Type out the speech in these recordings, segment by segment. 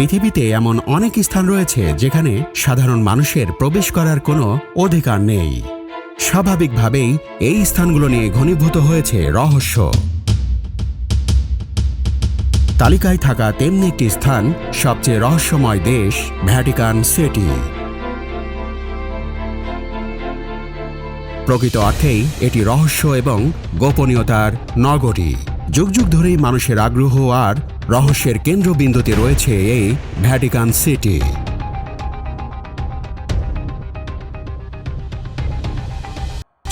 পৃথিবীতে এমন অনেক স্থান রয়েছে যেখানে সাধারণ মানুষের প্রবেশ করার কোনো অধিকার নেই। স্বাভাবিকভাবেই এই স্থানগুলো নিয়ে ঘনীভূত হয়েছে রহস্য। তালিকায় থাকা তেমনি একটি স্থান সবচেয়ে রহস্যময় দেশ, ভ্যাটিকান সিটি। প্রকৃত অর্থেই এটি রহস্য এবং গোপনীয়তার নগরী। যুগ যুগ ধরেই মানুষের আগ্রহ আর রহস্যের কেন্দ্রবিন্দুতে রয়েছে এই ভ্যাটিকান সিটি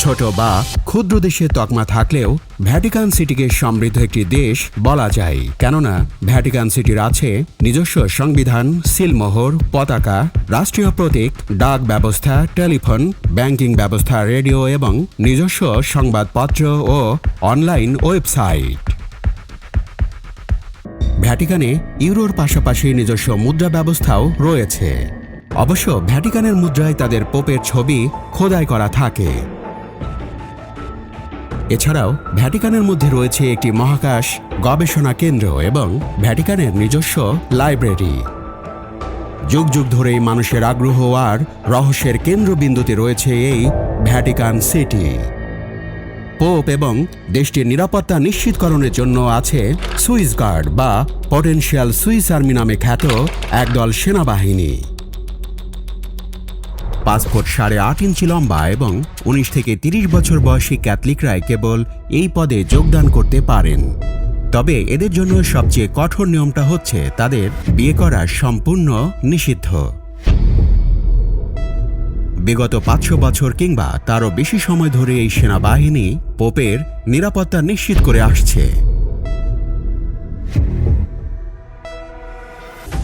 ছোট বা ক্ষুদ্র দেশের তকমা থাকলেও ভ্যাটিকান সিটিকে সমৃদ্ধ একটি দেশ বলা যায়। কেননা ভ্যাটিকান সিটির আছে নিজস্ব সংবিধান, সিলমোহর, পতাকা, রাষ্ট্রীয় প্রতীক, ডাক ব্যবস্থা, টেলিফোন, ব্যাংকিং ব্যবস্থা, রেডিও এবং নিজস্ব সংবাদপত্র ও অনলাইন ওয়েবসাইট। ভ্যাটিকানে ইউরোর পাশাপাশি নিজস্ব মুদ্রা ব্যবস্থাও রয়েছে। অবশ্য ভ্যাটিকানের মুদ্রায় তাদের পোপের ছবি খোদাই করা থাকে। এছাড়াও ভ্যাটিকানের মধ্যে রয়েছে একটি মহাকাশ গবেষণা কেন্দ্র এবং ভ্যাটিকানের নিজস্ব লাইব্রেরি। যুগ যুগ ধরেই মানুষের আগ্রহ আর রহস্যের কেন্দ্রবিন্দুতে রয়েছে এই ভ্যাটিকান সিটি। পোপ এবং দেশটির নিরাপত্তা নিশ্চিতকরণের জন্য আছে সুইস গার্ড বা পটেনশিয়াল সুইস আর্মি নামে খ্যাত একদল সেনাবাহিনী। ফুট সাড়ে আট ইঞ্চি লম্বা এবং উনিশ থেকে তিরিশ বছর বয়সী ক্যাথলিকরাই কেবল এই পদে যোগদান করতে পারেন। তবে এদের জন্য সবচেয়ে কঠোর নিয়মটা হচ্ছে তাদের বিয়ে করা সম্পূর্ণ নিষিদ্ধ। বিগত পাঁচশো বছর কিংবা তারও বেশি সময় ধরে এই সেনাবাহিনী পোপের নিরাপত্তা নিশ্চিত করে আসছে।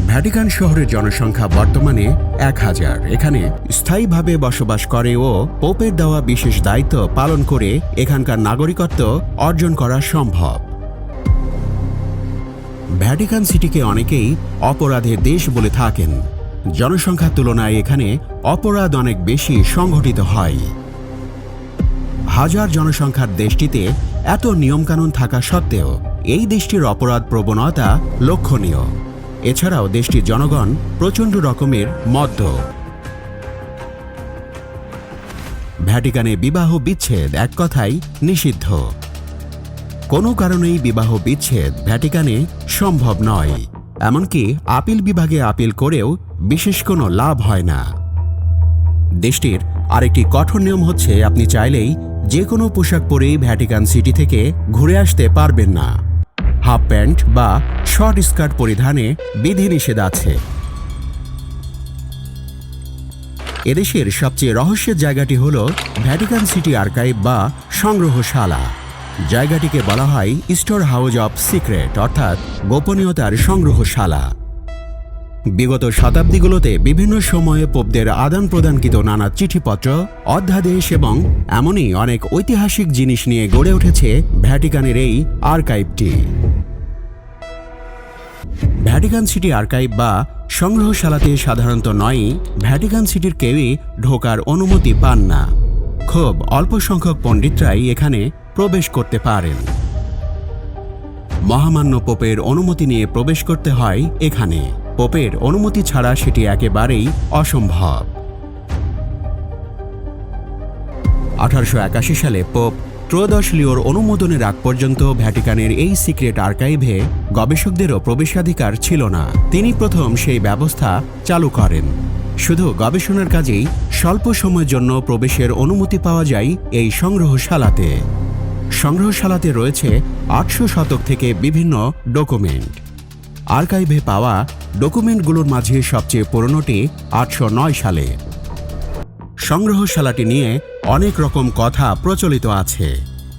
ভ্যাটিকান শহরের জনসংখ্যা বর্তমানে এক হাজার। এখানে স্থায়ীভাবে বসবাস করে ও পোপের দেওয়া বিশেষ দায়িত্ব পালন করে এখানকার নাগরিকত্ব অর্জন করা সম্ভব। ভ্যাটিকান সিটিকে অনেকেই অপরাধের দেশ বলে থাকেন। জনসংখ্যার তুলনায় এখানে অপরাধ অনেক বেশি সংঘটিত হয়। হাজার জনসংখ্যার দেশটিতে এত নিয়মকানুন থাকা সত্ত্বেও এই দেশটির অপরাধ প্রবণতা লক্ষণীয়। এছাড়াও দেশটির জনগণ প্রচণ্ড রকমের মদ্য। ভ্যাটিকানে বিবাহ বিচ্ছেদ এক কথাই নিষিদ্ধ। কোনো কারণেই বিবাহ বিচ্ছেদ ভ্যাটিকানে সম্ভব নয়। এমনকি আপিল বিভাগে আপিল করেও বিশেষ কোনো লাভ হয় না। দেশটির আরেকটি কঠোর নিয়ম হচ্ছে আপনি চাইলেই যে কোনো পোশাক পরেই ভ্যাটিকান সিটি থেকে ঘুরে আসতে পারবেন না। হাফ প্যান্ট বা শর্ট স্কার্ট পরিধানে বিধিনিষেধ আছে। এদেশের সবচেয়ে রহস্যের জায়গাটি হল ভ্যাটিকান সিটি আর্কাইভ বা সংগ্রহশালা। জায়গাটিকে বলা হয় স্টোর হাউস অফ সিক্রেট, অর্থাৎ গোপনীয়তার সংগ্রহশালা। বিগত শতাব্দীগুলোতে বিভিন্ন সময়ে পোপদের আদান প্রদানকৃত নানা চিঠিপত্র, অধ্যাদেশ এবং এমনই অনেক ঐতিহাসিক জিনিস নিয়ে গড়ে উঠেছে ভ্যাটিকানের এই আর্কাইভটি। ভ্যাটিকান সিটি আর্কাইভ বা সংগ্রহশালাতে সাধারণত নয়ই, ভ্যাটিকান সিটির কেউই ঢোকার অনুমতি পান না। খুব অল্প সংখ্যক পণ্ডিতরাই এখানে প্রবেশ করতে পারেন। মহামান্য পোপের অনুমতি নিয়ে প্রবেশ করতে হয় এখানে। পোপের অনুমতি ছাড়া সেটি একেবারেই অসম্ভব। আঠারোশো একাশি সালে পোপ ত্রয়োদশ লিওর অনুমোদনের আগ পর্যন্ত ভ্যাটিকানের এই সিক্রেট আর্কাইভে গবেষকদেরও প্রবেশাধিকার ছিল না। তিনি প্রথম সেই ব্যবস্থা চালু করেন। শুধু গবেষণার কাজেই স্বল্প সময়ের জন্য প্রবেশের অনুমতি পাওয়া যায় এই সংগ্রহশালাতে। সংগ্রহশালাতে রয়েছে আটশো শতক থেকে বিভিন্ন ডকুমেন্ট। আর্কাইভে পাওয়া ডকুমেন্টগুলোর মাঝে সবচেয়ে পুরনোটি আটশো নয় সালে। সংগ্রহশালাটি নিয়ে অনেক রকম কথা প্রচলিত আছে,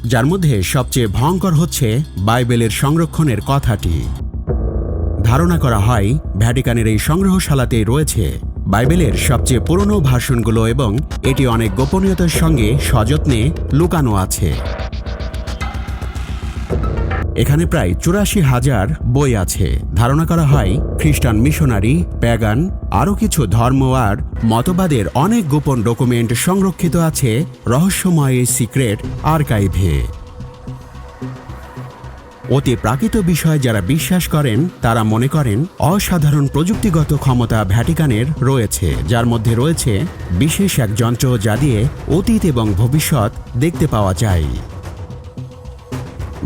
যার মধ্যে সবচেয়ে ভয়ঙ্কর হচ্ছে বাইবেলের সংরক্ষণের কথাটি। ধারণা করা হয়, ভ্যাটিকানের এই সংগ্রহশালাতে রয়েছে বাইবেলের সবচেয়ে পুরনো ভাষণগুলো এবং এটি অনেক গোপনীয়তার সঙ্গে সযত্নে লুকানো আছে। এখানে প্রায় চুরাশি হাজার বই আছে। ধারণা করা হয়, খ্রিস্টান মিশনারি, প্যাগান, আরও কিছু ধর্ম আর মতবাদের অনেক গোপন ডকুমেন্ট সংরক্ষিত আছে রহস্যময় সিক্রেট আর্কাইভে। অতি প্রাকৃত বিষয় যারা বিশ্বাস করেন, তারা মনে করেন অসাধারণ প্রযুক্তিগত ক্ষমতা ভ্যাটিকানের রয়েছে, যার মধ্যে রয়েছে বিশেষ এক যন্ত্র যা দিয়ে অতীত এবং ভবিষ্যৎ দেখতে পাওয়া যায়।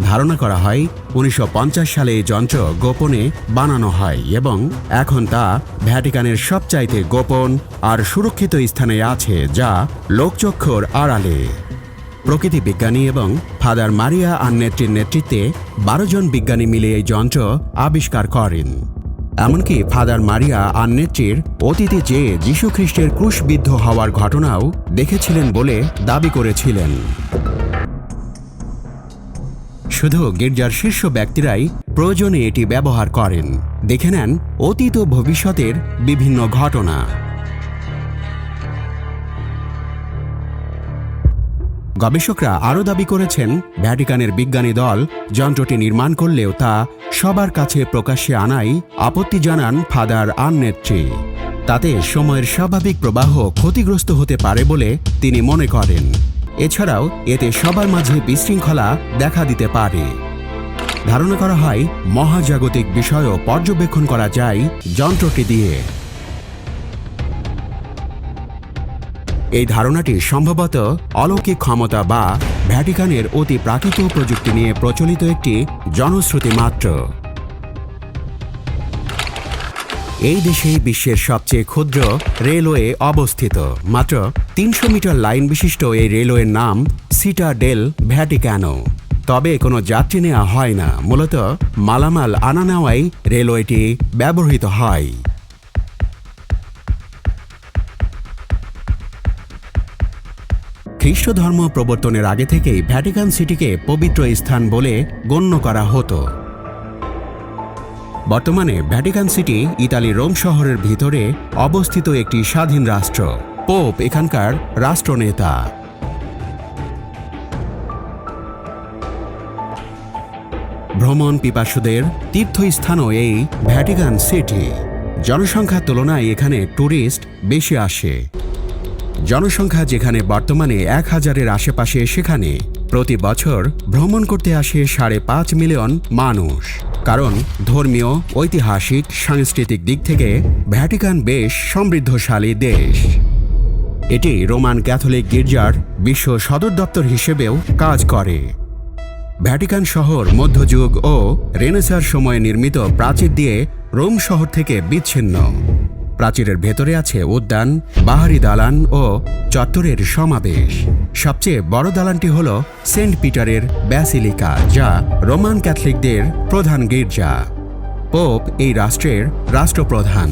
ধারণা করা হয় উনিশশো পঞ্চাশ সালে এই যন্ত্র গোপনে বানানো হয় এবং এখন তা ভ্যাটিকানের সবচাইতে গোপন আর সুরক্ষিত স্থানে আছে যা লোকচক্ষুর আড়ালে। প্রকৃতি বিজ্ঞানী এবং ফাদার মারিয়া আন্নেট্রির নেতৃত্বে বারো জন বিজ্ঞানী মিলে এই যন্ত্র আবিষ্কার করেন। এমনকি ফাদার মারিয়া আন্নেট্রির অতীতে যে যীশুখ্রিস্টের ক্রুশবিদ্ধ হওয়ার ঘটনাও দেখেছিলেন বলে দাবি করেছিলেন। শুধু গির্জার শীর্ষ ব্যক্তিরাই প্রয়োজনে এটি ব্যবহার করেন। দেখে নেন অতীত ও ভবিষ্যতের বিভিন্ন ঘটনা। গবেষকরা আরও দাবি করেছেন, ভ্যাটিকানের বিজ্ঞানী দল যন্ত্রটি নির্মাণ করলেও তা সবার কাছে প্রকাশ্যে আনাই আপত্তি জানান ফাদার আননেত্রী তাতে সময়ের স্বাভাবিক প্রবাহ ক্ষতিগ্রস্ত হতে পারে বলে তিনি মনে করেন। এছাড়াও এতে সবার মাঝে বিশৃঙ্খলা দেখা দিতে পারে। ধারণা করা হয়, মহাজাগতিক বিষয়ও পর্যবেক্ষণ করা যায় যন্ত্রটি দিয়ে। এই ধারণাটি সম্ভবত অলৌকিক ক্ষমতা বা ভ্যাটিকানের অতি প্রাকৃত প্রযুক্তি নিয়ে প্রচলিত একটি জনশ্রুতি মাত্র। এই দেশেই বিশ্বের সবচেয়ে ক্ষুদ্র রেলওয়ে অবস্থিত। মাত্র তিনশো মিটার লাইন বিশিষ্ট এই রেলওয়ের নাম সিটা ডেল ভ্যাটিকানো তবে কোনো যাত্রী নেওয়া হয় না। মূলত মালামাল আনা নেওয়াই রেলওয়েটি ব্যবহৃত হয়। খ্রিস্ট ধর্ম প্রবর্তনের আগে থেকেই ভ্যাটিকান সিটিকে পবিত্র স্থান বলে গণ্য করা হতো। বর্তমানে ভ্যাটিকান সিটি ইতালি রোম শহরের ভিতরে অবস্থিত একটি স্বাধীন রাষ্ট্র। পোপ এখানকার রাষ্ট্রনেতা। ভ্রমণ পিপাসুদের তীর্থস্থানও এই ভ্যাটিকান সিটি জনসংখ্যার তুলনায় এখানে ট্যুরিস্ট বেশি আসে। জনসংখ্যা যেখানে বর্তমানে এক হাজারের আশেপাশে, সেখানে প্রতি বছর ভ্রমণ করতে আসে সাড়ে পাঁচ মিলিয়ন মানুষ। কারণ ধর্মীয়, ঐতিহাসিক, সাংস্কৃতিক দিক থেকে ভ্যাটিকান বেশ সমৃদ্ধশালী দেশ। এটি রোমান ক্যাথলিক গির্জার বিশ্ব সদর দপ্তর হিসেবেও কাজ করে। ভ্যাটিকান শহর মধ্যযুগ ও রেনেসার সময়ে নির্মিত প্রাচীর দিয়ে রোম শহর থেকে বিচ্ছিন্ন। প্রাচীরের ভেতরে আছে উদ্যান, বাহারি দালান ও চত্বরের সমাবেশ। সবচেয়ে বড় দালানটি হল সেন্ট পিটারের ব্যাসিলিকা, যা রোমান ক্যাথলিকদের প্রধান গির্জা। পোপ এই রাষ্ট্রের রাষ্ট্রপ্রধান।